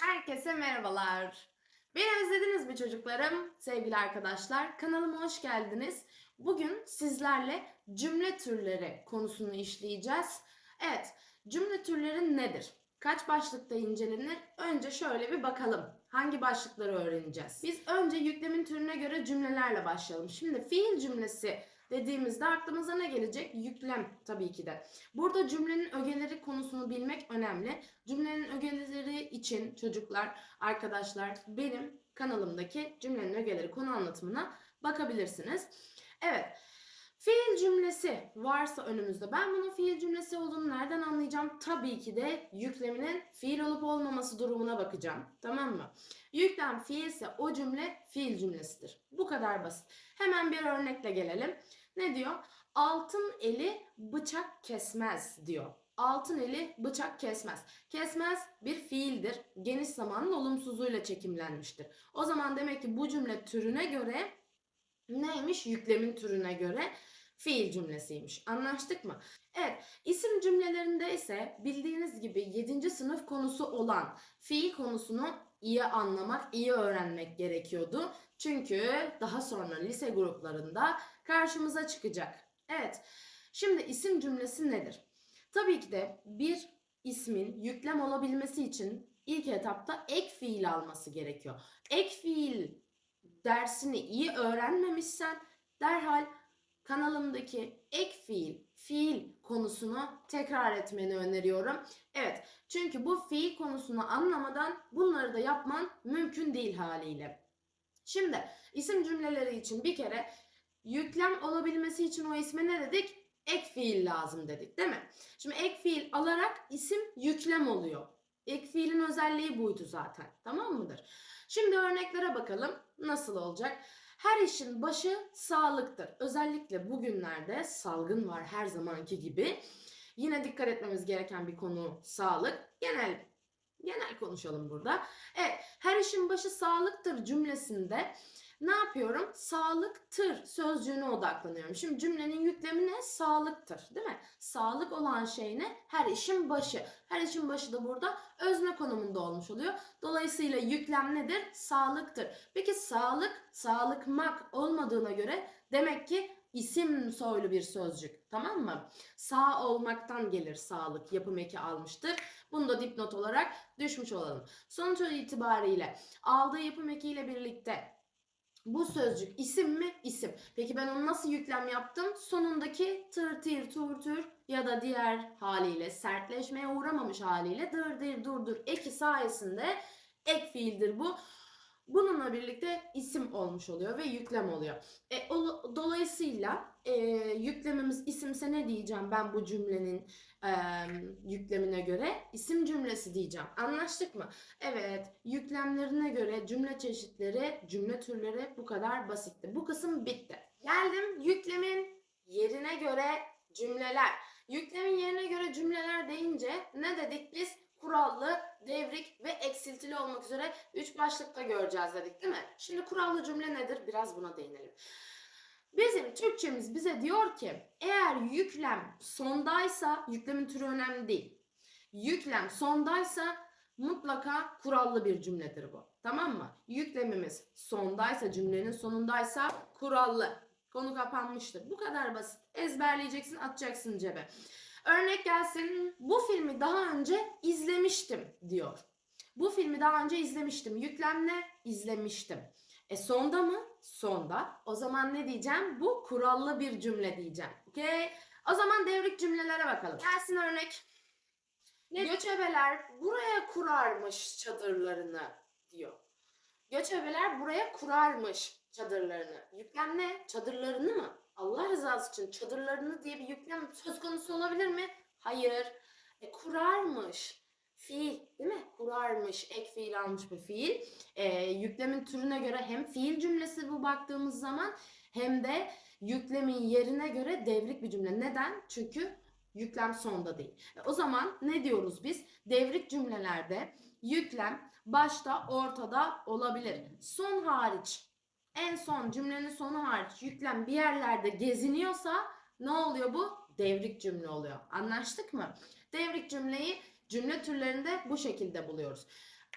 Herkese merhabalar. Beni özlediniz mi çocuklarım, sevgili arkadaşlar? Kanalıma hoş geldiniz. Bugün sizlerle cümle türleri konusunu işleyeceğiz. Evet, cümle türleri nedir? Kaç başlıkta incelenir? Önce şöyle bir bakalım. Hangi başlıkları öğreneceğiz? Biz önce yüklemin türüne göre cümlelerle başlayalım. Şimdi fiil cümlesi dediğimizde aklımıza ne gelecek? Yüklem tabii ki de. Burada cümlenin ögeleri konusunu bilmek önemli. Cümlenin ögeleri için çocuklar, arkadaşlar benim kanalımdaki cümlenin ögeleri konu anlatımına bakabilirsiniz. Evet. Fiil cümlesi varsa önümüzde ben bunun fiil cümlesi olduğunu nereden anlayacağım? Tabii ki de yükleminin fiil olup olmaması durumuna bakacağım. Tamam mı? Yüklem fiilse o cümle fiil cümlesidir. Bu kadar basit. Hemen bir örnekle gelelim. Ne diyor? Altın eli bıçak kesmez diyor. Altın eli bıçak kesmez. Kesmez bir fiildir. Geniş zamanın olumsuzluğuyla çekimlenmiştir. O zaman demek ki bu cümle türüne göre neymiş? Yüklemin türüne göre fiil cümlesiymiş. Anlaştık mı? Evet, isim cümlelerinde ise bildiğiniz gibi 7. sınıf konusu olan fiil konusunu iyi anlamak, iyi öğrenmek gerekiyordu. Çünkü daha sonra lise gruplarında karşımıza çıkacak. Evet, şimdi isim cümlesi nedir? Tabii ki de bir ismin yüklem olabilmesi için ilk etapta ek fiil alması gerekiyor. Ek fiil dersini iyi öğrenmemişsen derhal kanalımdaki ek fiil, fiil konusunu tekrar etmeni öneriyorum. Evet, çünkü bu fiil konusunu anlamadan bunları da yapman mümkün değil haliyle. Şimdi isim cümleleri için bir kere yüklem olabilmesi için o isme ne dedik? Ek fiil lazım dedik değil mi? Şimdi ek fiil alarak isim yüklem oluyor. Ek fiilin özelliği buydu zaten. Tamam mıdır? Şimdi örneklere bakalım. Nasıl olacak? Her işin başı sağlıktır. Özellikle bugünlerde salgın var her zamanki gibi. Yine dikkat etmemiz gereken bir konu sağlık. Genel genel konuşalım burada. Evet, her işin başı sağlıktır cümlesinde ne yapıyorum? Sağlıktır sözcüğüne odaklanıyorum. Şimdi cümlenin yüklemi ne? Sağlıktır değil mi? Sağlık olan şey ne? Her işin başı. Her işin başı da burada özne konumunda olmuş oluyor. Dolayısıyla yüklem nedir? Sağlıktır. Peki sağlık, sağlıkmak olmadığına göre demek ki isim soylu bir sözcük. Tamam mı? Sağ olmaktan gelir sağlık. Yapım eki almıştır. Bunu da dipnot olarak düşmüş olalım. Sonuç itibariyle aldığı yapım ekiyle birlikte bu sözcük isim mi? İsim. Peki ben onu nasıl yüklem yaptım? Sonundaki tır tir tur tür ya da diğer haliyle sertleşmeye uğramamış haliyle dır dir dur dur eki sayesinde ek fiildir bu. Bununla birlikte isim olmuş oluyor ve yüklem oluyor. E, o, dolayısıyla e, yüklemimiz isimse ne diyeceğim ben bu cümlenin e, yüklemine göre? isim cümlesi diyeceğim. Anlaştık mı? Evet, yüklemlerine göre cümle çeşitleri, cümle türleri bu kadar basitti. Bu kısım bitti. Geldim yüklemin yerine göre cümleler. Yüklemin yerine göre cümleler deyince ne dedik biz? Kurallı, devrik ve eksiltili olmak üzere 3 başlıkta göreceğiz dedik değil mi? Şimdi kurallı cümle nedir? Biraz buna değinelim. Bizim Türkçemiz bize diyor ki eğer yüklem sondaysa yüklemin türü önemli değil. Yüklem sondaysa mutlaka kurallı bir cümledir bu. Tamam mı? Yüklemimiz sondaysa cümlenin sonundaysa kurallı. Konu kapanmıştır. Bu kadar basit. Ezberleyeceksin, atacaksın cebe. Örnek gelsin. Bu filmi daha önce izlemiştim diyor. Bu filmi daha önce izlemiştim. Yüklem ne? İzlemiştim. E sonda mı? Sonda. O zaman ne diyeceğim? Bu kurallı bir cümle diyeceğim. Okey? O zaman devrik cümlelere bakalım. Gelsin örnek. Ne? Göçebeler buraya kurarmış çadırlarını diyor. Göçebeler buraya kurarmış çadırlarını. Yüklem ne? Çadırlarını mı? Allah rızası için çadırlarını diye bir yüklem söz konusu olabilir mi? Hayır. E, kurarmış. Fiil değil mi? Kurarmış. Ek fiil almış bir fiil. E, yüklemin türüne göre hem fiil cümlesi bu baktığımız zaman hem de yüklemin yerine göre devrik bir cümle. Neden? Çünkü yüklem sonda değil. E, o zaman ne diyoruz biz? Devrik cümlelerde yüklem başta ortada olabilir. Son hariç en son cümlenin sonu hariç yüklem bir yerlerde geziniyorsa ne oluyor bu? Devrik cümle oluyor. Anlaştık mı? Devrik cümleyi cümle türlerinde bu şekilde buluyoruz.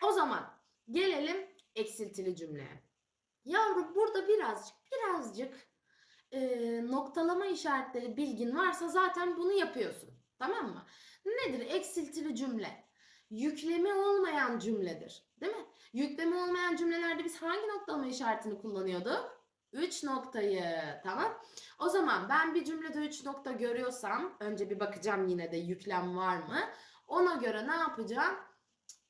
O zaman gelelim eksiltili cümleye. Yavrum burada birazcık birazcık e, noktalama işaretleri bilgin varsa zaten bunu yapıyorsun. Tamam mı? Nedir eksiltili cümle? Yüklemi olmayan cümledir. Değil mi? Yüklemi olmayan cümlelerde biz hangi noktalama işaretini kullanıyorduk? 3 noktayı. Tamam. O zaman ben bir cümlede 3 nokta görüyorsam önce bir bakacağım yine de yüklem var mı? Ona göre ne yapacağım?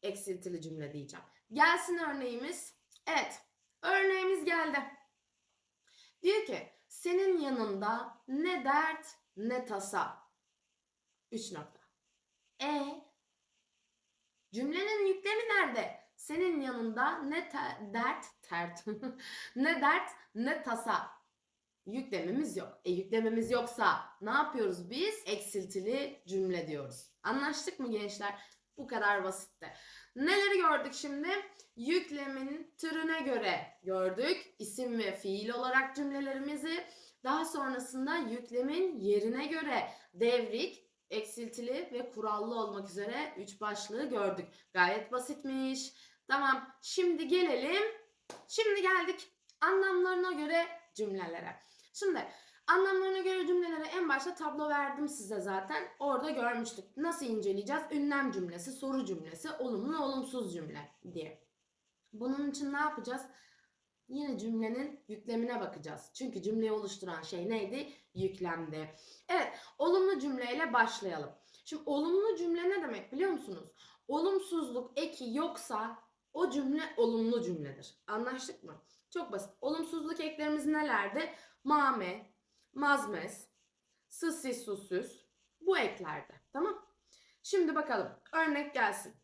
Eksiltili cümle diyeceğim. Gelsin örneğimiz. Evet. Örneğimiz geldi. Diyor ki senin yanında ne dert ne tasa. 3 nokta. E cümlenin yüklemi nerede? Senin yanında ne te- dert tert ne dert ne tasa. Yüklemimiz yok. E yüklemimiz yoksa ne yapıyoruz biz? Eksiltili cümle diyoruz. Anlaştık mı gençler? Bu kadar basitti. Neleri gördük şimdi? Yüklemin türüne göre gördük. İsim ve fiil olarak cümlelerimizi. Daha sonrasında yüklemin yerine göre devrik, eksiltili ve kurallı olmak üzere üç başlığı gördük. Gayet basitmiş. Tamam. Şimdi gelelim. Şimdi geldik anlamlarına göre cümlelere. Şimdi anlamlarına göre cümlelere en başta tablo verdim size zaten. Orada görmüştük. Nasıl inceleyeceğiz? Ünlem cümlesi, soru cümlesi, olumlu, olumsuz cümle diye. Bunun için ne yapacağız? Yine cümlenin yüklemine bakacağız. Çünkü cümleyi oluşturan şey neydi? Yüklemdi. Evet, olumlu cümleyle başlayalım. Şimdi olumlu cümle ne demek biliyor musunuz? Olumsuzluk eki yoksa o cümle olumlu cümledir. Anlaştık mı? Çok basit. Olumsuzluk eklerimiz nelerdi? Mame, mazmez, sıssiz susuz. Bu eklerde. Tamam? Şimdi bakalım. Örnek gelsin.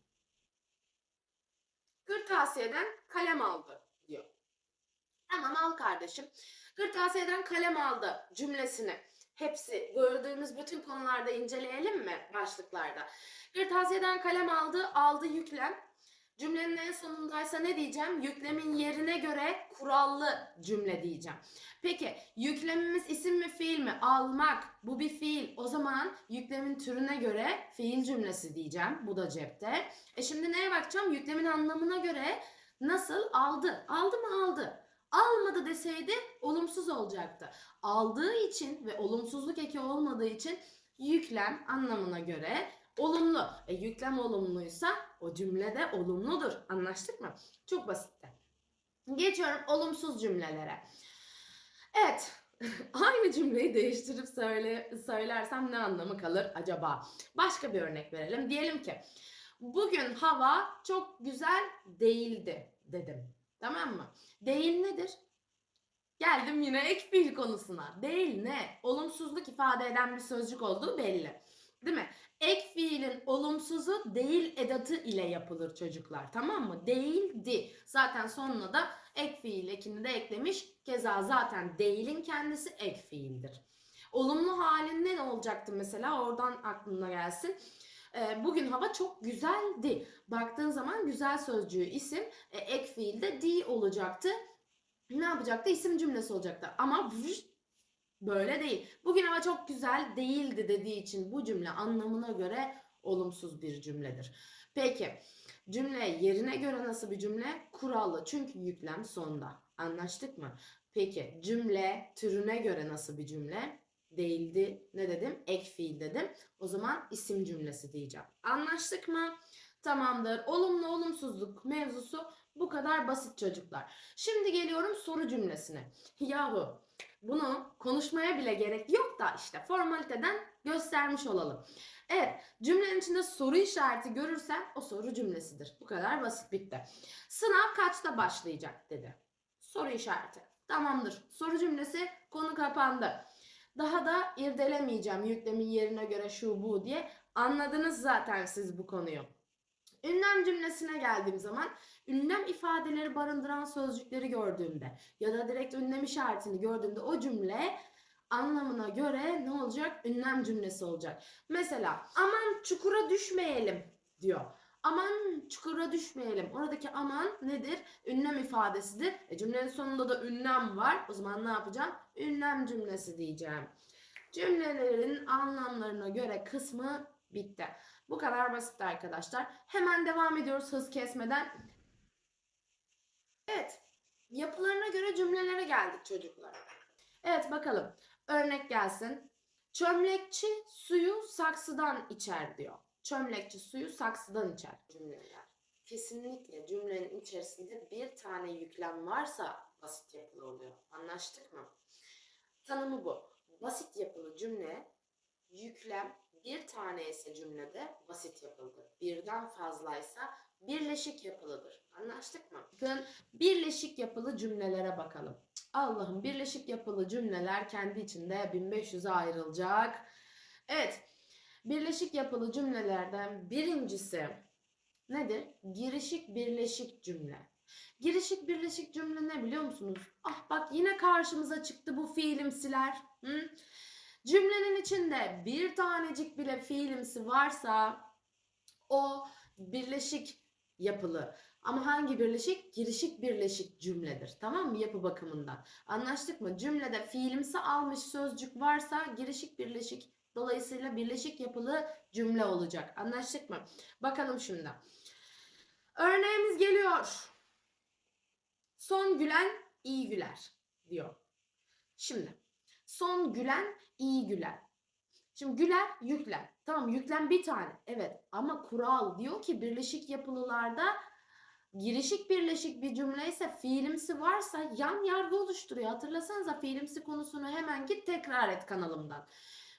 Kırtasiye'den kalem aldı. Tamam al kardeşim. Kırtasiye'den kalem aldı cümlesini. Hepsi gördüğümüz bütün konularda inceleyelim mi başlıklarda? Kırtasiye'den kalem aldı, aldı yüklem. Cümlenin en sonundaysa ne diyeceğim? Yüklemin yerine göre kurallı cümle diyeceğim. Peki yüklemimiz isim mi fiil mi? Almak bu bir fiil. O zaman yüklemin türüne göre fiil cümlesi diyeceğim. Bu da cepte. E şimdi neye bakacağım? Yüklemin anlamına göre nasıl aldı? Aldı mı aldı? Almadı deseydi olumsuz olacaktı. Aldığı için ve olumsuzluk eki olmadığı için yüklem anlamına göre olumlu. E yüklem olumluysa o cümle de olumludur. Anlaştık mı? Çok basitti. Geçiyorum olumsuz cümlelere. Evet. Aynı cümleyi değiştirip söyle, söylersem ne anlamı kalır acaba? Başka bir örnek verelim. Diyelim ki bugün hava çok güzel değildi dedim. Tamam mı? Değil nedir? Geldim yine ek fiil konusuna. Değil ne? Olumsuzluk ifade eden bir sözcük olduğu belli. Değil mi? Ek fiilin olumsuzu değil edatı ile yapılır çocuklar. Tamam mı? Değildi. Zaten sonuna da ek fiil ekini de eklemiş. Keza zaten değilin kendisi ek fiildir. Olumlu halinde ne olacaktı mesela? Oradan aklına gelsin. Ee, bugün hava çok güzeldi. Baktığın zaman güzel sözcüğü isim, e, ek fiilde di olacaktı. Ne yapacaktı? İsim cümlesi olacaktı. Ama böyle değil. Bugün hava çok güzel değildi dediği için bu cümle anlamına göre olumsuz bir cümledir. Peki cümle yerine göre nasıl bir cümle? Kurallı çünkü yüklem sonda. Anlaştık mı? Peki cümle türüne göre nasıl bir cümle? Değildi ne dedim? Ek fiil dedim. O zaman isim cümlesi diyeceğim. Anlaştık mı? Tamamdır. Olumlu olumsuzluk mevzusu bu kadar basit çocuklar. Şimdi geliyorum soru cümlesine. Yahu bunu konuşmaya bile gerek yok da işte formaliteden göstermiş olalım. Evet cümlenin içinde soru işareti görürsen o soru cümlesidir. Bu kadar basit bitti. Sınav kaçta başlayacak dedi. Soru işareti. Tamamdır. Soru cümlesi konu kapandı. Daha da irdelemeyeceğim yüklemin yerine göre şu bu diye. Anladınız zaten siz bu konuyu. Ünlem cümlesine geldiğim zaman ünlem ifadeleri barındıran sözcükleri gördüğümde ya da direkt ünlem işaretini gördüğümde o cümle anlamına göre ne olacak? Ünlem cümlesi olacak. Mesela aman çukura düşmeyelim diyor. Aman çukura düşmeyelim. Oradaki aman nedir? Ünlem ifadesidir. E, cümlenin sonunda da ünlem var. O zaman ne yapacağım? Ünlem cümlesi diyeceğim. Cümlelerin anlamlarına göre kısmı bitti. Bu kadar basit arkadaşlar. Hemen devam ediyoruz hız kesmeden. Evet. Yapılarına göre cümlelere geldik çocuklar. Evet bakalım. Örnek gelsin. Çömlekçi suyu saksıdan içer diyor. Çömlekçi suyu saksıdan içer cümleler. Kesinlikle cümlenin içerisinde bir tane yüklem varsa basit yapılı oluyor. Anlaştık mı? Tanımı bu. Basit yapılı cümle yüklem bir tane ise cümlede basit yapılıdır. Birden fazlaysa birleşik yapılıdır. Anlaştık mı? Bakın birleşik yapılı cümlelere bakalım. Allah'ım birleşik yapılı cümleler kendi içinde 1500'e ayrılacak. Evet. Birleşik yapılı cümlelerden birincisi nedir? Girişik birleşik cümle. Girişik birleşik cümle ne biliyor musunuz? Ah bak yine karşımıza çıktı bu fiilimsiler. Hı? Cümlenin içinde bir tanecik bile fiilimsi varsa o birleşik yapılı. Ama hangi birleşik? Girişik birleşik cümledir. Tamam mı? Yapı bakımından. Anlaştık mı? Cümlede fiilimsi almış sözcük varsa girişik birleşik. Dolayısıyla birleşik yapılı cümle olacak. Anlaştık mı? Bakalım şimdi. Örneğimiz geliyor. Son gülen iyi güler diyor. Şimdi son gülen iyi güler. Şimdi güler yüklen. Tamam yüklen bir tane. Evet ama kural diyor ki birleşik yapılılarda girişik birleşik bir cümle ise fiilimsi varsa yan yargı oluşturuyor. Hatırlasanıza fiilimsi konusunu hemen git tekrar et kanalımdan.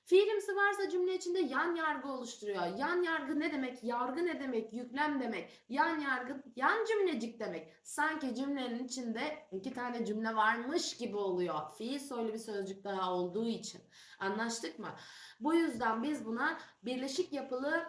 Fiilimsi varsa cümle içinde yan yargı oluşturuyor. Yan yargı ne demek? Yargı ne demek? Yüklem demek. Yan yargı yan cümlecik demek. Sanki cümlenin içinde iki tane cümle varmış gibi oluyor. Fiil soylu bir sözcük daha olduğu için. Anlaştık mı? Bu yüzden biz buna birleşik yapılı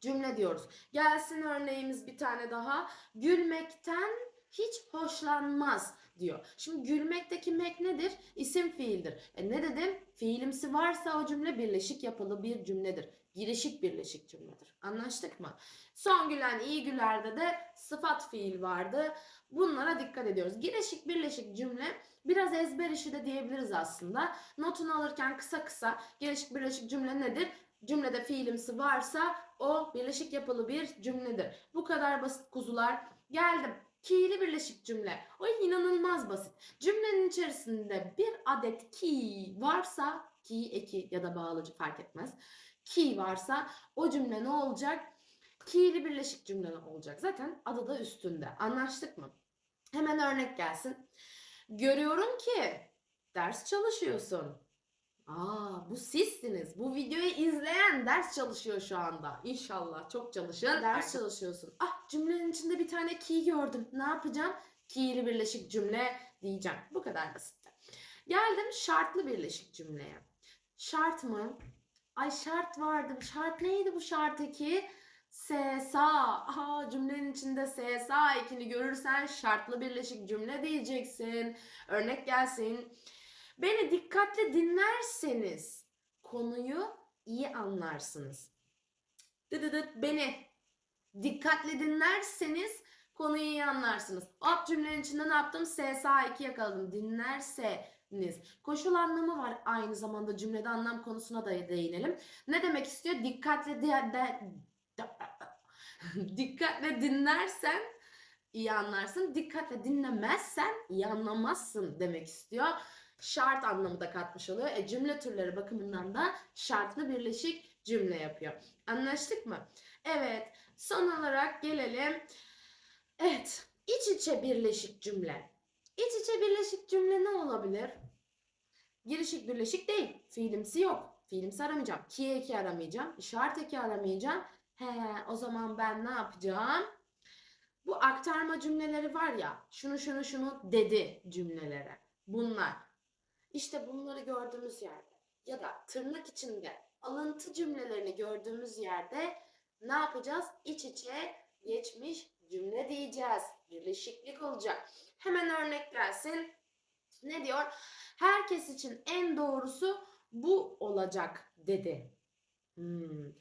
cümle diyoruz. Gelsin örneğimiz bir tane daha. Gülmekten hiç hoşlanmaz diyor. Şimdi gülmekteki mek nedir? İsim fiildir. E ne dedim? Fiilimsi varsa o cümle birleşik yapılı bir cümledir. Girişik birleşik cümledir. Anlaştık mı? Son gülen iyi gülerde de sıfat fiil vardı. Bunlara dikkat ediyoruz. Girişik birleşik cümle biraz ezber işi de diyebiliriz aslında. Notunu alırken kısa kısa girişik birleşik cümle nedir? Cümlede fiilimsi varsa o birleşik yapılı bir cümledir. Bu kadar basit kuzular. Geldim. Ki'li birleşik cümle. O inanılmaz basit. Cümlenin içerisinde bir adet ki varsa ki eki ya da bağlıcı fark etmez. Ki varsa o cümle ne olacak? Ki'li birleşik cümle olacak. Zaten adı da üstünde. Anlaştık mı? Hemen örnek gelsin. Görüyorum ki ders çalışıyorsun. Aa, bu sizsiniz. Bu videoyu izleyen ders çalışıyor şu anda. İnşallah çok çalışın. Ders çalışıyorsun. Ah cümlenin içinde bir tane ki gördüm. Ne yapacağım? Ki'li birleşik cümle diyeceğim. Bu kadar basit. Geldim şartlı birleşik cümleye. Şart mı? Ay şart vardı. Şart neydi bu şart eki? SSA. Aha cümlenin içinde SSA ekini görürsen şartlı birleşik cümle diyeceksin. Örnek gelsin. Beni dikkatli dinlerseniz konuyu iyi anlarsınız. Dıdıdıt beni dikkatli dinlerseniz konuyu iyi anlarsınız. Hop cümlenin içinde ne yaptım? SSA 2 yakaladım. Dinlerseniz. Koşul anlamı var aynı zamanda cümlede anlam konusuna da değinelim. Ne demek istiyor? Dikkatli de, de, dikkatle dinlersen iyi anlarsın. Dikkatle dinlemezsen iyi anlamazsın demek istiyor şart anlamı da katmış oluyor. E, cümle türleri bakımından da şartlı birleşik cümle yapıyor. Anlaştık mı? Evet. Son olarak gelelim. Evet. İç içe birleşik cümle. İç içe birleşik cümle ne olabilir? Girişik birleşik değil. Fiilimsi yok. Fiilimsi aramayacağım. Ki eki aramayacağım. Şart eki aramayacağım. He, o zaman ben ne yapacağım? Bu aktarma cümleleri var ya. Şunu şunu şunu dedi cümlelere. Bunlar. İşte bunları gördüğümüz yerde ya da tırnak içinde alıntı cümlelerini gördüğümüz yerde ne yapacağız? İç içe geçmiş cümle diyeceğiz. Birleşiklik olacak. Hemen örnek gelsin. Ne diyor? Herkes için en doğrusu bu olacak dedi. Hmm.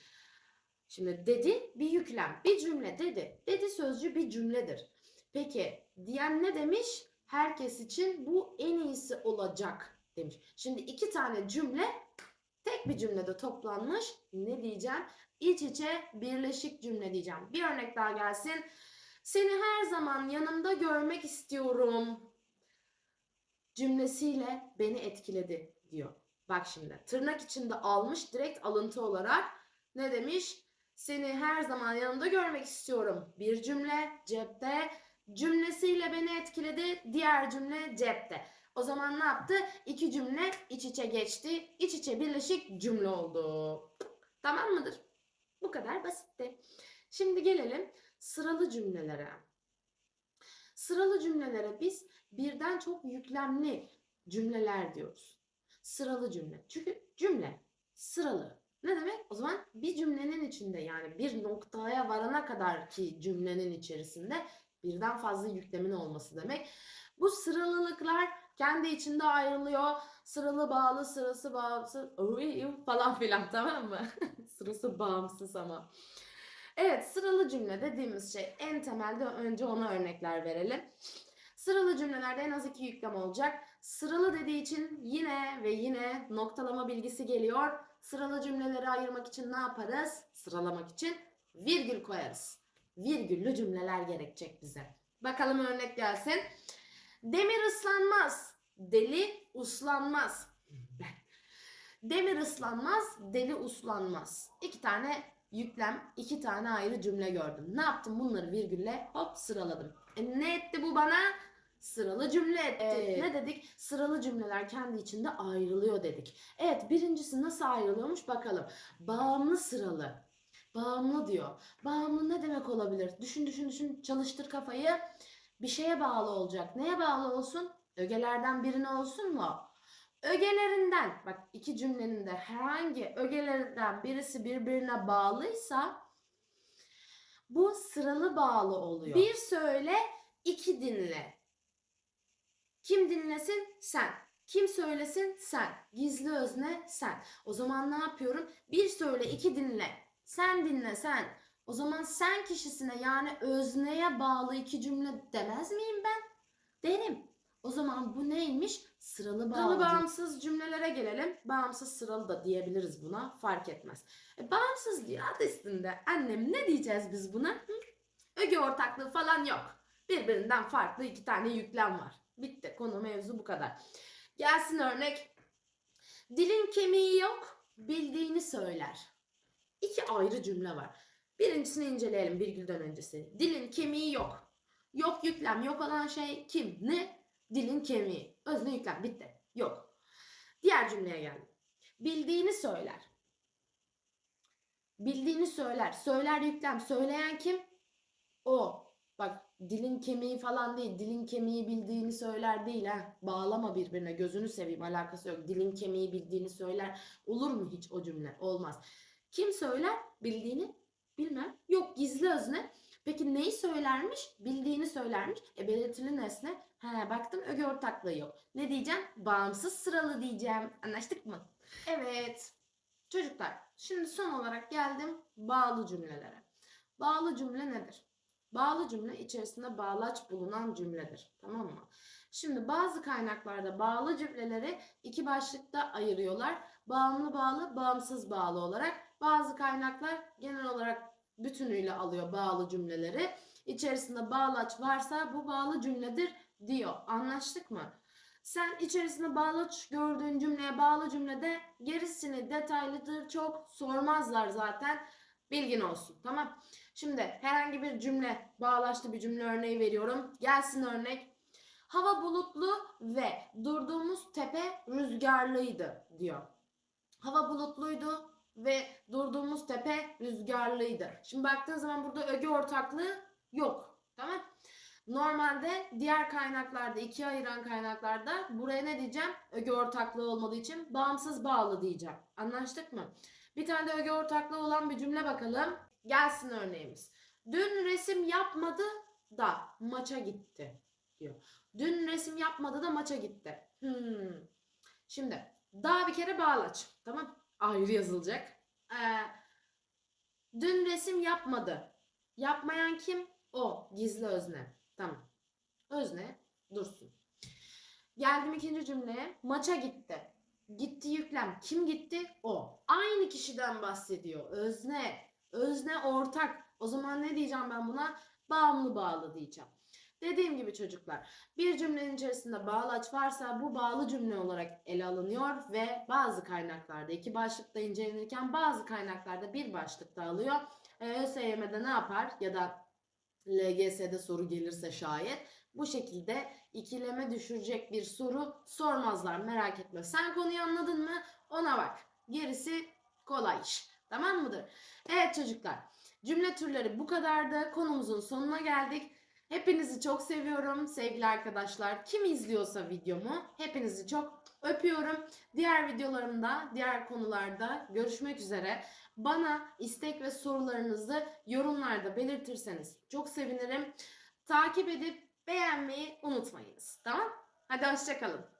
Şimdi dedi bir yüklem, bir cümle dedi. Dedi sözcüğü bir cümledir. Peki diyen ne demiş? Herkes için bu en iyisi olacak demiş. Şimdi iki tane cümle tek bir cümlede toplanmış ne diyeceğim? İç içe birleşik cümle diyeceğim. Bir örnek daha gelsin. Seni her zaman yanımda görmek istiyorum cümlesiyle beni etkiledi diyor. Bak şimdi tırnak içinde almış direkt alıntı olarak ne demiş? Seni her zaman yanımda görmek istiyorum. Bir cümle cepte cümlesiyle beni etkiledi. Diğer cümle cepte. O zaman ne yaptı? İki cümle iç içe geçti. İç içe birleşik cümle oldu. Tamam mıdır? Bu kadar basitti. Şimdi gelelim sıralı cümlelere. Sıralı cümlelere biz birden çok yüklemli cümleler diyoruz. Sıralı cümle. Çünkü cümle sıralı. Ne demek? O zaman bir cümlenin içinde yani bir noktaya varana kadar ki cümlenin içerisinde birden fazla yüklemin olması demek. Bu sıralılıklar kendi içinde ayrılıyor. Sıralı bağlı, sırası bağımsız falan filan tamam mı? sırası bağımsız ama. Evet sıralı cümle dediğimiz şey en temelde önce ona örnekler verelim. Sıralı cümlelerde en az iki yüklem olacak. Sıralı dediği için yine ve yine noktalama bilgisi geliyor. Sıralı cümleleri ayırmak için ne yaparız? Sıralamak için virgül koyarız. Virgüllü cümleler gerekecek bize. Bakalım örnek gelsin. Demir ıslanmaz, deli uslanmaz. Demir ıslanmaz, deli uslanmaz. İki tane yüklem, iki tane ayrı cümle gördüm. Ne yaptım? Bunları virgülle hop sıraladım. E ne etti bu bana? Sıralı cümle etti. Evet. Ne dedik? Sıralı cümleler kendi içinde ayrılıyor dedik. Evet birincisi nasıl ayrılıyormuş bakalım. Bağımlı sıralı. Bağımlı diyor. Bağımlı ne demek olabilir? Düşün düşün düşün çalıştır kafayı. Bir şeye bağlı olacak. Neye bağlı olsun? Ögelerden birine olsun mu? Ögelerinden bak iki cümlenin de herhangi ögelerinden birisi birbirine bağlıysa bu sıralı bağlı oluyor. Bir söyle, iki dinle. Kim dinlesin? Sen. Kim söylesin? Sen. Gizli özne sen. O zaman ne yapıyorum? Bir söyle, iki dinle. Sen dinle sen. O zaman sen kişisine yani özneye bağlı iki cümle demez miyim ben? Derim. O zaman bu neymiş? Sıralı. Sıralı bağımsız cümlelere gelelim. Bağımsız sıralı da diyebiliriz buna. Fark etmez. E, bağımsız diyor adı üstünde. Annem ne diyeceğiz biz buna? Hı? Öge ortaklığı falan yok. Birbirinden farklı iki tane yüklem var. Bitti. Konu mevzu bu kadar. Gelsin örnek. Dilin kemiği yok, bildiğini söyler. İki ayrı cümle var. Birincisini inceleyelim virgülden öncesi. Dilin kemiği yok. Yok yüklem. Yok olan şey kim? Ne? Dilin kemiği. Özne yüklem. Bitti. Yok. Diğer cümleye geldim. Bildiğini söyler. Bildiğini söyler. Söyler yüklem. Söyleyen kim? O. Bak dilin kemiği falan değil. Dilin kemiği bildiğini söyler değil ha. Bağlama birbirine. Gözünü seveyim. Alakası yok. Dilin kemiği bildiğini söyler. Olur mu hiç o cümle? Olmaz. Kim söyler? Bildiğini bilmem. Yok gizli özne. Peki neyi söylermiş? Bildiğini söylermiş. E belirtili nesne. He baktım öge ortaklığı yok. Ne diyeceğim? Bağımsız sıralı diyeceğim. Anlaştık mı? Evet. Çocuklar şimdi son olarak geldim bağlı cümlelere. Bağlı cümle nedir? Bağlı cümle içerisinde bağlaç bulunan cümledir. Tamam mı? Şimdi bazı kaynaklarda bağlı cümleleri iki başlıkta ayırıyorlar. Bağımlı bağlı, bağımsız bağlı olarak. Bazı kaynaklar genel olarak bütünüyle alıyor bağlı cümleleri. İçerisinde bağlaç varsa bu bağlı cümledir diyor. Anlaştık mı? Sen içerisinde bağlaç gördüğün cümleye bağlı cümlede gerisini detaylıdır çok sormazlar zaten. Bilgin olsun tamam. Şimdi herhangi bir cümle bağlaçlı bir cümle örneği veriyorum. Gelsin örnek. Hava bulutlu ve durduğumuz tepe rüzgarlıydı diyor. Hava bulutluydu ve durduğumuz tepe rüzgarlıydı. Şimdi baktığın zaman burada öge ortaklığı yok. Tamam? Normalde diğer kaynaklarda, ikiye ayıran kaynaklarda buraya ne diyeceğim? Öge ortaklığı olmadığı için bağımsız bağlı diyeceğim. Anlaştık mı? Bir tane de öge ortaklığı olan bir cümle bakalım. Gelsin örneğimiz. Dün resim yapmadı da maça gitti diyor. Dün resim yapmadı da maça gitti. Hmm. Şimdi daha bir kere bağlaç. Tamam. Ayrı yazılacak. Ee, dün resim yapmadı. Yapmayan kim? O. Gizli özne. Tamam. Özne dursun. Geldim ikinci cümleye. Maça gitti. gitti yüklem. Kim gitti? O. Aynı kişiden bahsediyor. Özne. Özne ortak. O zaman ne diyeceğim ben buna? Bağımlı bağlı diyeceğim. Dediğim gibi çocuklar bir cümlenin içerisinde bağlaç varsa bu bağlı cümle olarak ele alınıyor ve bazı kaynaklarda iki başlıkta incelenirken bazı kaynaklarda bir başlıkta alıyor. Ee, ÖSYM'de ne yapar ya da LGS'de soru gelirse şayet bu şekilde ikileme düşürecek bir soru sormazlar merak etme. Sen konuyu anladın mı? Ona bak. Gerisi kolay iş. Tamam mıdır? Evet çocuklar. Cümle türleri bu kadardı. Konumuzun sonuna geldik. Hepinizi çok seviyorum sevgili arkadaşlar. Kim izliyorsa videomu hepinizi çok öpüyorum. Diğer videolarımda, diğer konularda görüşmek üzere. Bana istek ve sorularınızı yorumlarda belirtirseniz çok sevinirim. Takip edip beğenmeyi unutmayınız. Tamam? Hadi hoşçakalın.